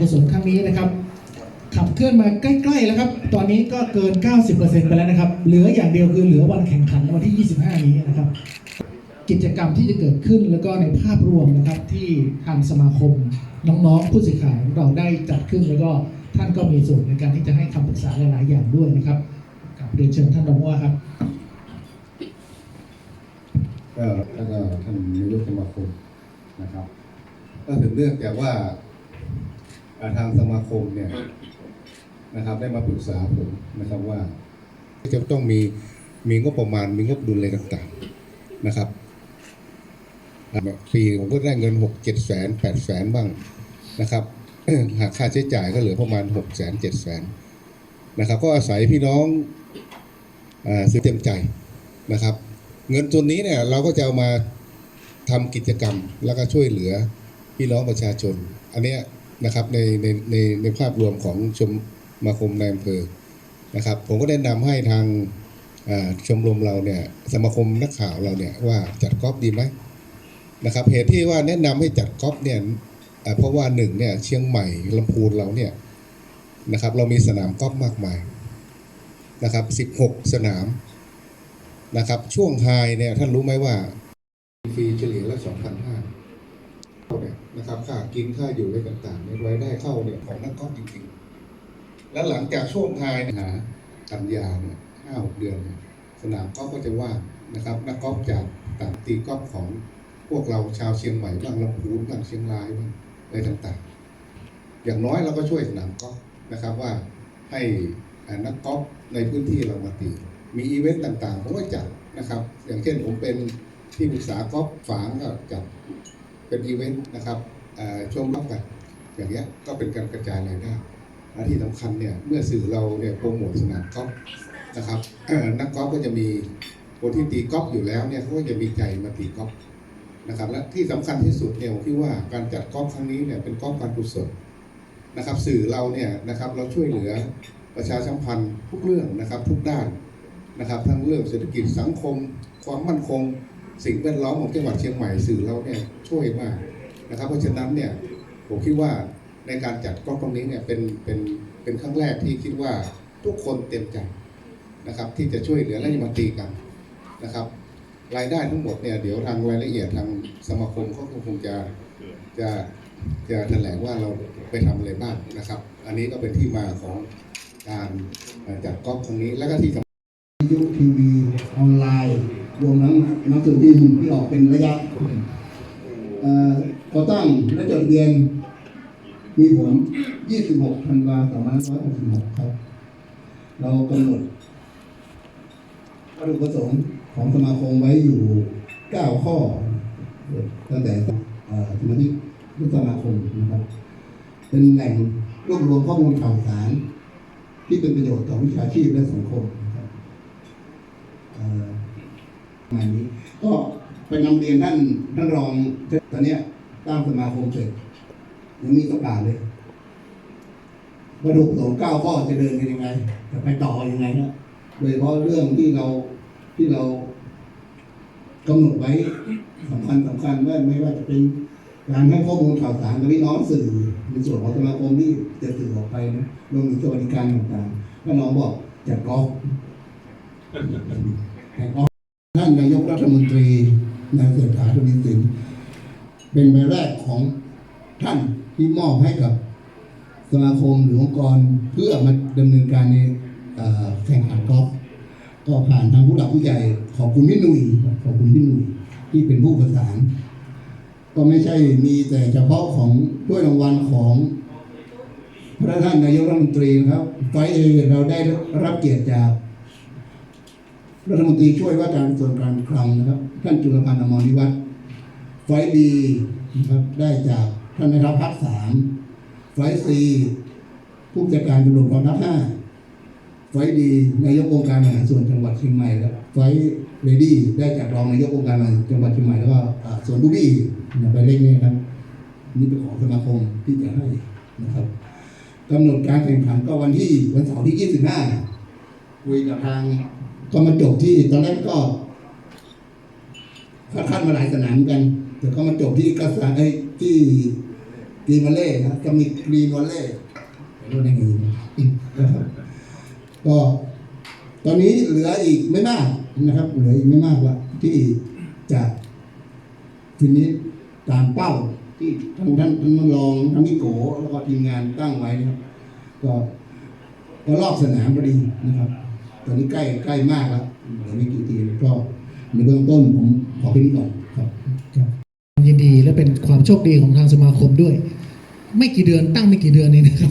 กุศลครั้งนี้นะครับ ขับเคลื่อนมาใกล้ๆแล้วครับ ตอนนี้ก็เกิน 90%ไปแล้วนะครับ เหลืออย่างเดียวคือเหลือวันแข่งขันวันที่ 25 นี้นะครับ กิจกรรมที่จะเกิดขึ้นแล้วก็ในภาพรวมนะครับที่ทางสมาคมน้องๆผู้สื่อข่าวของเราได้จัดขึ้นแล้วก็ท่านก็มีส่วนในการที่จะให้คำปรึกษาหลายๆอย่างด้วยนะครับกับเรียนเชิญท่านรองว่าครับก็แล้วก็ท่านนายกสมาคมนะครับ ก็ถึงเรื่องจากว่าอ่า ทางสมาคมเนี่ยนะครับ ได้มาปรึกษาผมนะครับว่าจะต้องมีมีงบประมาณมีงบดุลอะไรต่างๆนะครับปีผมก็ได้เงินหกเจ็ดแสนแปดแสนบ้างนะครับหากค่าใช้จ่ายก็เหลือประมาณหกแสนเจ็ดแสนนะครับ ก็อาศัยพี่น้องอ่าซื้อเต็มใจนะครับ เงินส่วนนี้เนี่ยเราก็จะเอามาทำกิจกรรมแล้วก็ช่วยเหลือพี่น้องประชาชน อันเนี้ย นะครับในในในในภาพรวมของชมสมาคมในอำเภอนะครับ ผมก็แนะนำให้ทางชมรมเราเนี่ยสมาคมนักข่าวเราเนี่ยว่าจัดกอล์ฟดีไหมนะครับเหตุที่ว่าแนะนำให้จัดกอล์ฟเนี่ยเพราะว่าหนึ่งเนี่ยเชียงใหม่ลำพูนเราเนี่ยนะครับเรามีสนามกอล์ฟมากมายนะครับ 16 สนามนะครับช่วงไฮเนี่ยท่านรู้ไหมว่าฟรีเฉลี่ยละสองพันห้าเนี่ยนะ ค่ากินค่าอยู่อะไรต่างๆในรายได้เข้าเนี่ยของนักกอล์ฟจริงๆ แล้วหลังจากช่วงไฮเนี่ยหากันยาเนี่ยห้าหกเดือนเนี่ยสนามกอล์ฟก็จะว่างนะครับนักกอล์ฟจากต่างตีกอล์ฟของพวกเราชาวเชียงใหม่บ้างลำพูนบ้างเชียงรายบ้างอะไรต่างๆ อย่างน้อยเราก็ช่วยสนามกอล์ฟนะครับว่าให้นักกอล์ฟในพื้นที่เรามาตี มีอีเวนต์ต่างๆผมก็จัดนะครับ อย่างเช่นผมเป็นที่ปรึกษากอล์ฟฝางก็จัดเป็นอีเวนต์นะครับ ช่วงรับกันอย่างเงี้ยก็เป็นการกระจายรายได้และที่สำคัญเนี่ยเมื่อสื่อเราเนี่ยโปรโมทสนามกอล์ฟนะครับนักกอล์ฟก็จะมีคนที่ตีกอล์ฟอยู่แล้วเนี่ยเขาก็จะมีใจมาตีกอล์ฟนะครับและที่สำคัญที่สุดเนี่ยผมคิดว่าการจัดกอล์ฟครั้งนี้เนี่ยเป็นกอล์ฟการกุศลนะครับ สื่อเราเนี่ยนะครับเราช่วยเหลือประชาสัมพันธ์ทุกเรื่องนะครับทุกด้านนะครับทั้งเรื่องเศรษฐกิจสังคม ความมั่นคง สิ่งแวดล้อมของจังหวัดเชียงใหม่สื่อเราเนี่ยช่วยมาก นะครับ เพราะฉะนั้นเนี่ยผมคิดว่าในการจัดกล้องตรงนี้เนี่ยเป็นเป็นเป็นครั้งแรกที่คิดว่าทุกคนเต็มใจนะครับ ที่จะช่วยเหลือและจะมาตีกันนะครับ รายได้ทั้งหมดเนี่ยเดี๋ยวทางรายละเอียดทางสมาคมเขาก็คงจะจะจะแถลงว่าเราไปทำอะไรบ้างนะครับ อันนี้ก็เป็นที่มาของการจัดกล้องครั้งนี้แล้วก็ที่สำวิทยุทีวีออนไลน์ รวมทั้งหนังสือพิมพ์ที่ออกเป็นระยะ ก่อตั้งและจดทะเบียนมีผล 26ธันวาคม2566 ครับ เรากำหนดวัตถุประสงค์ของสมาคมไว้อยู่ 9 ข้อ ตั้งแต่สมาชิกทุกสมาคมนะครับ เป็นแหล่งรวบรวมข้อมูลข่าวสาร ที่เป็นประโยชน์ต่อวิชาชีพและสังคมนะครับงานนี้ ก็ไปนำเรียนท่านท่านรองตอนเนี้ย ตั้งสมาคมเสร็จยังมีต้องการเลยวัตถุประสงเก้าข้อจะเดินกันยังไง จะไปต่อยังไงนะโดยเฉพาะเรื่องที่เราที่เรากำหนดไว้สำคัญสำคัญว่าไม่ว่าจะเป็นการให้ข้อมูลข่าวสารกับพี่น้องสื่อในส่วนของสมาคมที่จะสื่อออกไปนะรวมถึงสวัสดิการต่างๆก็น้องบอกจัดกอล์ฟแห่งอท่านนายกรัฐมนตรีนายเศรษฐาทวีสิน เป็นใบแรกของท่านที่มอบให้กับสมาคมหรือองค์กรเพื่อมาดำเนินการในแข่งขันกอล์ฟก็ผ่านทางผู้หลักผู้ใหญ่ขอบคุณพี่หนุ่ยขอบคุณพี่หนุ่ยที่เป็นผู้ประสาน ก็ไม่ใช่มีแต่เฉพาะของถ้วยรางวัลของพระท่านนายกรัฐมนตรีครับไฟล์เอเราได้รับเกียรติจากรัฐมนตรีช่วยว่าการกระทรวงการคลังนะครับ ท่านจุลพันธ์อมรนิวัฒน์ ไฟดีนะครับได้จากท่านนายทัพภาคสามไฟซีผู้จัดการตำรวจกองทัพห้าไฟดีนายกองค์การมหาส่วนจังหวัดเชียงใหม่แล้วไฟเลดี้ได้จากรองนายกองค์การมหาจังหวัดเชียงใหม่แล้วก็ส่วนบุบี้ไปเล็กนี่ครับ นี่เป็นของสมาคมที่จะให้นะครับกำหนดการแข่งขันก็วันที่วันเสาร์ที่ 25 คุยกับทางก็มาจบที่ตอนแรกก็คัดคัดมาหลายสนามกัน แต่ก็มาจบที่กระสานไอ้ที่กรีนวัลเล่นะจะมีกรีนวัลเล่รุ่อย่างอื่นะครับก็ตอนนี้เหลืออีกไม่มากนะครับ เหลืออีกไม่มากละที่จะทีนี้ตามเป้าที่ทั้งท่านท่านรองทั้งพี่โกแล้วก็ทีมงานตั้งไว้นะครับ ก็ก็รอบสนามพอดีนะครับ ตอนนี้ใกล้ใกล้มากแล้วเหลือไม่กี่ทีก็ในเบื้องต้นผมขอแค่นี้ก่อน เป็นความโชคดีของทางสมาคมด้วย ไม่กี่เดือนตั้งไม่กี่เดือนนี้นะครับ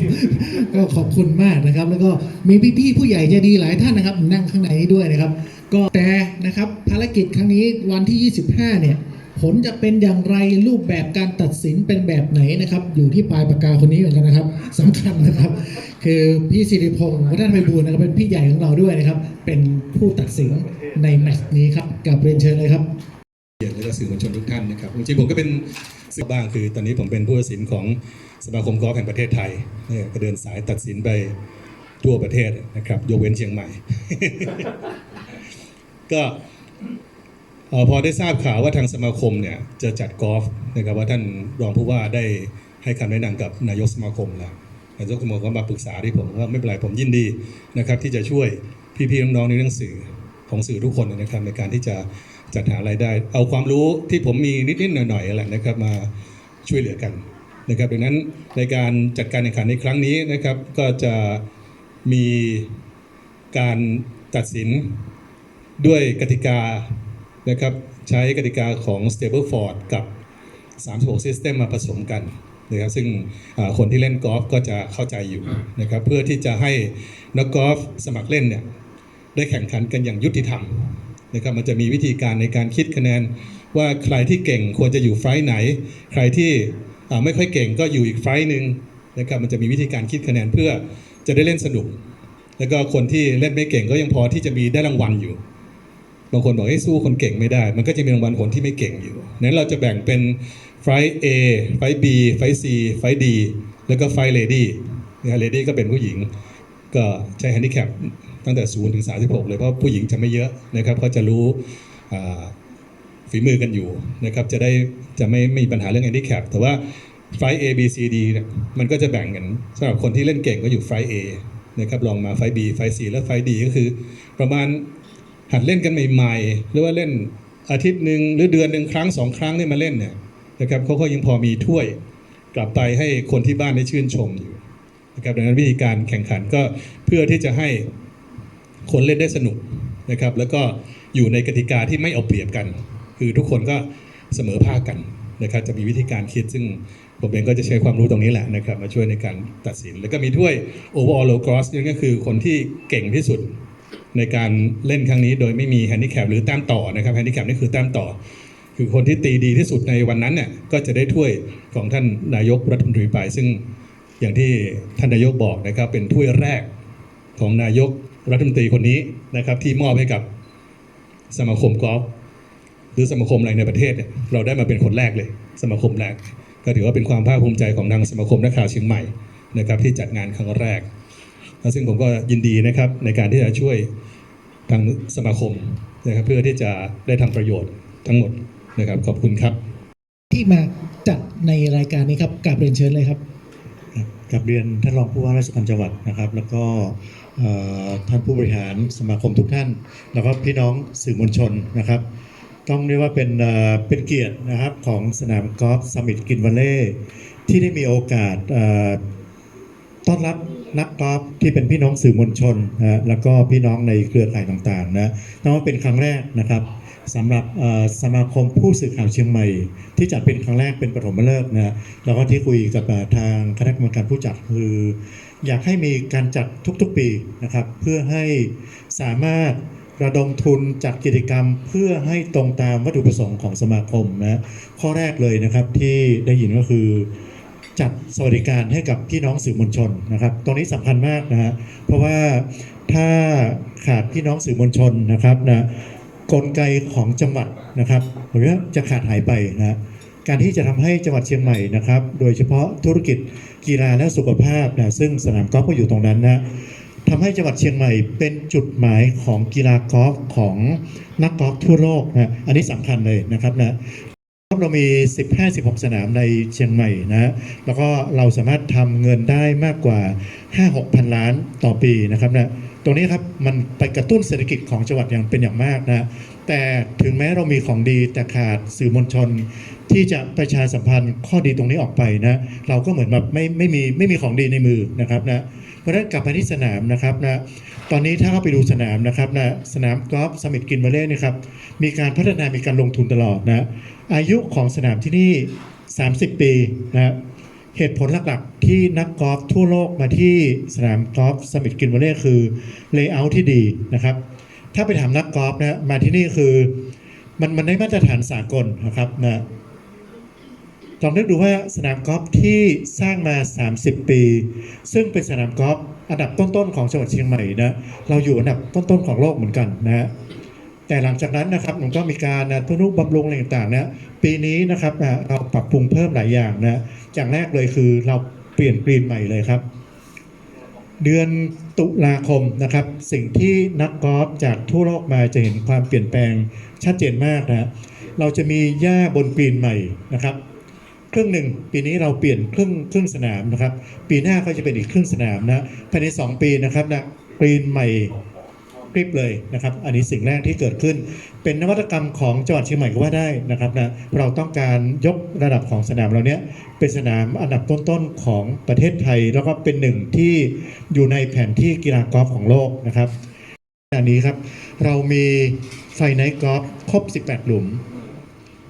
ก็ขอบคุณมากนะครับ แล้วก็มีพี่ๆผู้ใหญ่ใจดีหลายท่านนะครับ นั่งข้างในนี้ด้วยนะครับ ก็แต่นะครับภารกิจครั้งนี้วันที่ 25 เนี่ย ผลจะเป็นอย่างไรรูปแบบการตัดสินเป็นแบบไหนนะครับ อยู่ที่ปลายปากกาคนนี้เหมือนกันนะครับสำคัญนะครับ คือพี่สิริพงศ์วัฒนไพบูลนะครับเป็นพี่ใหญ่ของเราด้วยนะครับ เป็นผู้ตัดสินในแมตช์นี้ครับกับเรียนเชิญเลยครับ เกียรติและก็สื่อมวลชนทุกท่านนะครับจริงๆผมก็เป็นสื่อบ้างคือ ตอนนี้ผมเป็นผู้ตัดสินของสมาคมกอล์ฟแห่งประเทศไทยเนี่ยก็เดินสายตัดสินไปทั่วประเทศนะครับยกเว้นเชียงใหม่ ก็พอได้ทราบข่าวว่าทางสมาคมเนี่ยจะจัดกอล์ฟนะครับว่าท่านรองผู้ว่าได้ให้คำแนะนำกับนายกสมาคมแล้วนายกสมาคมก็มาปรึกษาที่ผมว่าไม่เป็นไรผมยินดีนะครับ ที่จะช่วยพี่ๆน้องๆในเรื่องสื่อของสื่อทุกคนนะครับในการที่จะ จัดหารายได้ เอาความรู้ที่ผมมีนิดๆหน่อยๆแหละนะครับมาช่วยเหลือกันนะครับดังนั้นในการจัดการแข่งขันในครั้งนี้นะครับ ก็จะมีการตัดสินด้วยกติกานะครับใช้กติกาของ Stableford กับ 36 System มาผสมกันนะครับซึ่งคนที่เล่นกอล์ฟก็จะเข้าใจอยู่นะครับเพื่อที่จะให้นักกอล์ฟสมัครเล่นเนี่ยได้แข่งขันกันอย่างยุติธรรม นะครับมันจะมีวิธีการในการคิดคะแนน ว่าใครที่เก่งควรจะอยู่ไฟล์ไหน ใครที่ไม่ค่อยเก่งก็อยู่อีกไฟล์หนึ่งนะครับมันจะมีวิธีการคิดคะแนนเพื่อจะได้เล่นสนุก แล้วก็คนที่เล่นไม่เก่งก็ยังพอที่จะมีได้รางวัลอยู่บางคนบอกให้ยสู้คนเก่งไม่ได้ มันก็จะมีรางวัลคนที่ไม่เก่งอยู่นั้นเราจะแบ่งเป็นไฟล์ A ไฟล์ B ไฟล์ C ไฟล์ D แล้วก็ไฟล์ Lady นะฮะ Lady ก็เป็นผู้หญิง ก็ใช้แฮนดิแคป ตั้งแต่0ถึง36 เลยเพราะผู้หญิงจะไม่เยอะนะครับเขาจะรู้ฝีมือกันอยู่นะครับจะได้จะไม่ไม่มีปัญหาเรื่องแฮนดิแคปแต่ว่าไฟ A B C D เนี่ยมันก็จะแบ่งกันสำหรับคนที่เล่นเก่งก็อยู่ไฟ A นะครับลองมาไฟ B ไฟ C และไฟ D ก็คือ ประมาณหัดเล่นกันใหม่ๆ หรือว่าเล่นอาทิตย์หนึ่งหรือเดือนหนึ่งครั้งสองครั้งเนี่ยมาเล่นเนี่ยนะครับเขาก็ยังพอมีถ้วยกลับไปให้คนที่บ้านได้ชื่นชมอยู่นะครับดังนั้นวิธีการแข่งขันก็เพื่อที่จะให้ คนเล่นได้สนุกนะครับ แล้วก็อยู่ในกติกาที่ไม่เอาเปรียบกัน คือทุกคนก็เสมอภาคกันนะครับ จะมีวิธีการคิดซึ่งผมเองก็จะใช้ความรู้ตรงนี้แหละนะครับ มาช่วยในการตัดสิน แล้วก็มีถ้วย overall low cross นี่ก็คือคนที่เก่งที่สุดในการเล่นครั้งนี้โดยไม่มีแฮนดิแคปหรือแต้มต่อนะครับแฮนดิแคปนี่คือแต้มต่อ คือคนที่ตีดีที่สุดในวันนั้นเนี่ยก็จะได้ถ้วยของท่านนายกรัฐมนตรีไปซึ่งอย่างที่ท่านนายกบอกนะครับ เป็นถ้วยแรกของนายก รัฐมนตรีคนนี้นะครับ ที่มอบให้กับสมาคมกอล์ฟหรือสมาคมอะไรในประเทศเนี่ยเราได้มาเป็นคนแรกเลย สมาคมแรก ก็ถือว่าเป็นความภาคภูมิใจของทางสมาคมนักข่าวเชียงใหม่นะครับ ที่จัดงานครั้งแรกแล้วซึ่งผมก็ยินดีนะครับในการที่จะช่วยทางสมาคมนะครับเพื่อที่จะได้ทำประโยชน์ทั้งหมดนะครับขอบคุณครับ ที่มาจัดในรายการนี้ครับกับเรียนเชิญเลยครับกับเรียนท่านรองผู้ว่าราชการจังหวัดนะครับ แล้วก็เอ่อ ท่านผู้บริหารสมาคมทุกท่าน แล้วก็พี่น้องสื่อมวลชนนะครับ ต้องเรียกว่าเป็นเป็นเกียรตินะครับของสนามกอล์ฟสมิ t กินวัลเล่ที่ได้มีโอกาสต้อนรับนักกอล์ฟที่เป็นพี่น้องสื่อมวลชนนะแล้วก็พี่น้องในเครือข่ายต่างๆนะนับว่าเป็นครั้งแรกนะครับสำหรับสมาคมผู้สื่อข่าวเชียงใหม่ ที่จัดเป็นครั้งแรกเป็นปฐมฤกษ์นะฮะแล้วก็ที่คุยกับทางคณะกรรมการผู้จัดคือ อยากให้มีการจัดทุกๆปีนะครับ เพื่อให้สามารถระดมทุนจัดกิจกรรมเพื่อให้ตรงตามวัตถุประสงค์ของสมาคมนะข้อแรกเลยนะครับที่ได้ยินก็คือจัดสวัสดิการให้กับพี่น้องสื่อมวลชนนะครับ ตรงนี้สำคัญมากนะฮะเพราะว่าถ้าขาดพี่น้องสื่อมวลชนนะครับนะกลไกของจังหวัดนะครับผมว่าจะขาดหายไปนะการที่จะทำให้จังหวัดเชียงใหม่นะครับ โดยเฉพาะธุรกิจ กีฬาและสุขภาพนะซึ่งสนามกอล์ฟก็อยู่ตรงนั้นนะทำให้จังหวัดเชียงใหม่เป็นจุดหมายของกีฬากอล์ฟของนักกอล์ฟทั่วโลกนะอันนี้สำคัญเลยนะครับนะ เรามี 15-16 สนามในเชียงใหม่นะฮะ แล้วก็เราสามารถทำเงินได้มากกว่า 5-6 พันล้านต่อปีนะครับนะ ตรงนี้ครับมันไปกระตุ้นเศรษฐกิจของจังหวัดอย่างเป็นอย่างมากนะ แต่ถึงแม้เรามีของดีแต่ขาดสื่อมวลชน ที่จะประชาสัมพันธ์ข้อดีตรงนี้ออกไปนะ เราก็เหมือนแบบไม่ไม่มีไม่มีของดีในมือนะครับนะ ราะฉะนั้นกลับมาที่สนามนะครับนะตอนนี้ถ้าเข้าไปดูสนามนะครับนะสนามกอล์ฟสมิธกินเวลเล่นี่ครับมีการพัฒนามีการลงทุนตลอดนะอายุของสนามที่นี่ 30 ปีนะเหตุผลหลักๆที่นักกอล์ฟทั่วโลกมาที่สนามกอล์ฟสมิธกินเวลเล่คือเลเยอร์ที่ดีนะครับถ้าไปถามนักกอล์ฟนะมาที่นี่คือมันมันได้มาตรฐานสากลนะครับนะ ลองนึกดูว่าสนามกอล์ฟที่สร้างมา 30 ปี ซึ่งเป็นสนามกอล์ฟอันดับต้นๆของจังหวัดเชียงใหม่นะเราอยู่อันดับต้นๆของโลกเหมือนกันนะฮะแต่หลังจากนั้นนะครับมันก็มีการนะทุนุบำรุงอะไรต่างๆนะปีนี้นะครับนะเราปรับปรุงเพิ่มหลายอย่างนะอย่างแรกเลยคือเราเปลี่ยนกรีนใหม่เลยครับเดือนตุลาคมนะครับ สิ่งที่นักกอล์ฟจากทั่วโลกมาจะเห็นความเปลี่ยนแปลงชัดเจนมากนะเราจะมีหญ้าบนกรีนใหม่นะครับ ครึ่งหนึ่งปีนี้เราเปลี่ยนครึ่งครึ่งสนามนะครับ ปีหน้าก็จะเป็นอีกครึ่งสนามนะภายใน 2 ปีนะครับนะกรีนใหม่กริบเลยนะครับ อันนี้สิ่งแรกที่เกิดขึ้น เป็นนวัตกรรมของจังหวัดเชียงใหม่ก็ว่าได้นะครับนะเราต้องการยกระดับของสนามเราเนี้ยเป็นสนามอันดับต้นๆของประเทศไทย แล้วก็เป็นหนึ่งที่อยู่ในแผนที่กีฬากอล์ฟของโลกนะครับอันนี้ครับเรามีไฟไนท์กอล์ฟครบ 18 หลุม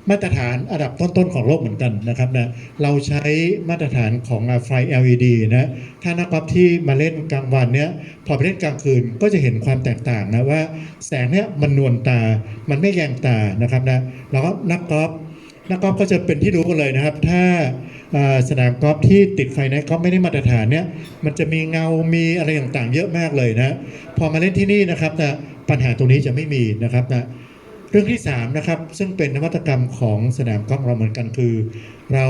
มาตรฐานอันดับต้นๆของโลกเหมือนกันนะครับนะเราใช้มาตรฐานของไฟ LED นะถ้านักกอล์ฟที่มาเล่นกลางวันเนี้ยพอไปเล่นกลางคืนก็จะเห็นความแตกต่างนะว่าแสงเนี้ยมันนวลตา มันไม่แยงตานะครับนะแล้วก็นักกอล์ฟนักกอล์ฟก็จะเป็นที่รู้กันเลยนะครับ ถ้าสนามกอล์ฟที่ติดไฟไนท์กอล์ฟไม่ได้มาตรฐานเนี้ยมันจะมีเงา มีอะไรต่างๆ เยอะมากเลยนะ พอมาเล่นที่นี่นะครับนะปัญหาตรงนี้จะไม่มีนะครับนะ เรื่องที่3นะครับซึ่งเป็นนวัตกรรมของสนามกอล์ฟเราเหมือนกันคือ เรา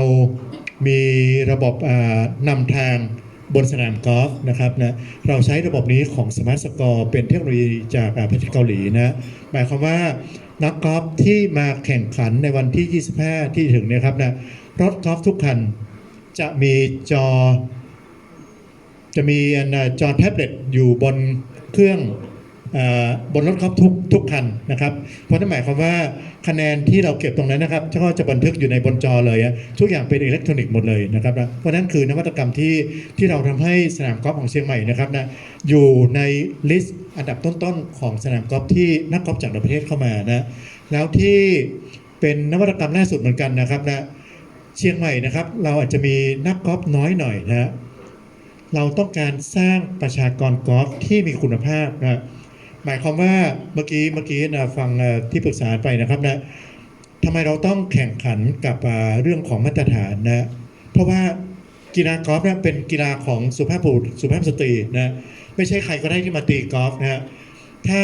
มีระบบนำทางบนสนามกอล์ฟนะครับนะเราใช้ระบบนี้ของ Smart Score เป็นเทคโนโลยีจากประเทศเกาหลีนะหมายความว่านักกอล์ฟที่มาแข่งขันในวันที่ 25 ที่ถึงเนะครับนะรถกอล์ฟทุกคันจะมีจอ จะมีจอแท็บเล็ตอยู่บนเครื่อง บนรถกอล์ฟทุกทุกคันนะครับเพราะนั่นหมายความว่าคะแนนที่เราเก็บตรงนั้นนะครับก็จะบันทึกอยู่ในบนจอเลยทุกอย่างเป็นอิเล็กทรอนิกส์หมดเลยนะครับนะเพราะนั่นคือนวัตกรรมที่ที่เราทำให้สนามกอล์ฟของเชียงใหม่นะครับนะอยู่ในลิสต์อันดับต้นๆของสนามกอล์ฟที่นักกอล์ฟจากต่างประเทศเข้ามานะแล้วที่เป็นนวัตกรรมล่าสุดเหมือนกันนะครับนะเชียงใหม่นะครับ เราอาจจะมีนักกอล์ฟน้อยหน่อยนะฮะเราต้องการสร้างประชากรกอล์ฟที่มีคุณภาพนะ หมายความว่าเมื่อกี้เมื่อกี้นะฟังที่ปรึกษาไปนะครับนะทำไมเราต้องแข่งขันกับเรื่องของมาตรฐานนะ เพราะว่ากีฬากอล์ฟนะเป็นกีฬาของสุภาพบุรุษสุภาพสตรีนะไม่ใช่ใครก็ได้ที่มาตีกอล์ฟนะฮะถ้า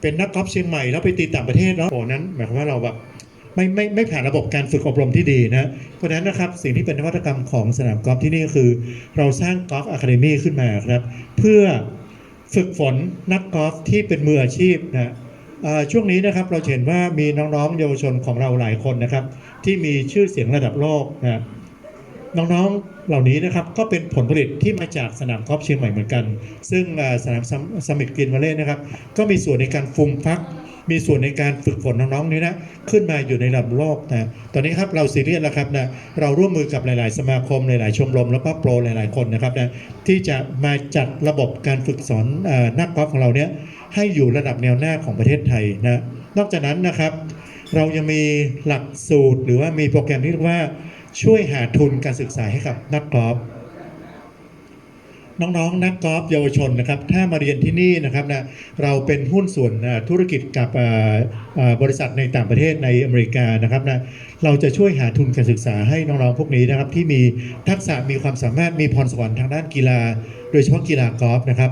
เป็นนักกอล์ฟเชียงใหม่แล้วไปตีต่างประเทศแล้วโอ้นั้น หมายความว่าเราแบบไม่ไม่ไม่ผ่านระบบการฝึกอบรมที่ดีนะเพราะฉะนั้นนะครับสิ่งที่เป็นนวัตกรรมของสนามกอล์ฟที่นี่คือ เราสร้างกอล์ฟอะคาเดมี่ขึ้นมาครับ เพื่อ ฝึกฝนนักกอล์ฟที่เป็นมืออาชีพนะช่วงนี้นะครับเราเห็นว่ามีน้องๆเยาวชนของเราหลายคนนะครับ ที่มีชื่อเสียงระดับโลกนะน้องๆเหล่านี้นะครับก็เป็นผลผลิตที่มาจากสนามกอล์ฟเชียงใหม่เหมือนกัน ซึ่งสนามสมิธกรีนวอลเล่นะครับ ก็มีส่วนในการฟูมฟัก มีส่วนในการฝึกฝนน้องๆนี้นะขึ้นมาอยู่ในระดับโลกนะตอนนี้ครับเราซีเรียสแล้วครับนะเราร่วมมือกับหลาย ๆ สมาคมหลาย ๆ ชมรมแล้วก็โปรหลาย ๆ คนนะครับนะที่จะมาจัดระบบการฝึกสอนอนักกอล์ฟของเราเนี้ยให้อยู่ระดับแนวหน้าของประเทศไทยนะนอกจากนั้นนะครับ เรายังมีหลักสูตรหรือว่ามีโปรแกรมที่เรียกว่าช่วยหาทุนการศึกษาให้กับนักกอล์ฟ น้องๆ นักกอล์ฟเยาวชนนะครับ ถ้ามาเรียนที่นี่นะครับนะเราเป็นหุ้นส่วนธุรกิจกับบริษัทในต่างประเทศในอเมริกานะครับนะเราจะช่วยหาทุนการศึกษาให้น้องๆพวกนี้นะครับที่มีทักษะมีความสามารถมีพรสวรรค์ทางด้านกีฬา โดยเฉพาะกีฬากอล์ฟนะครับ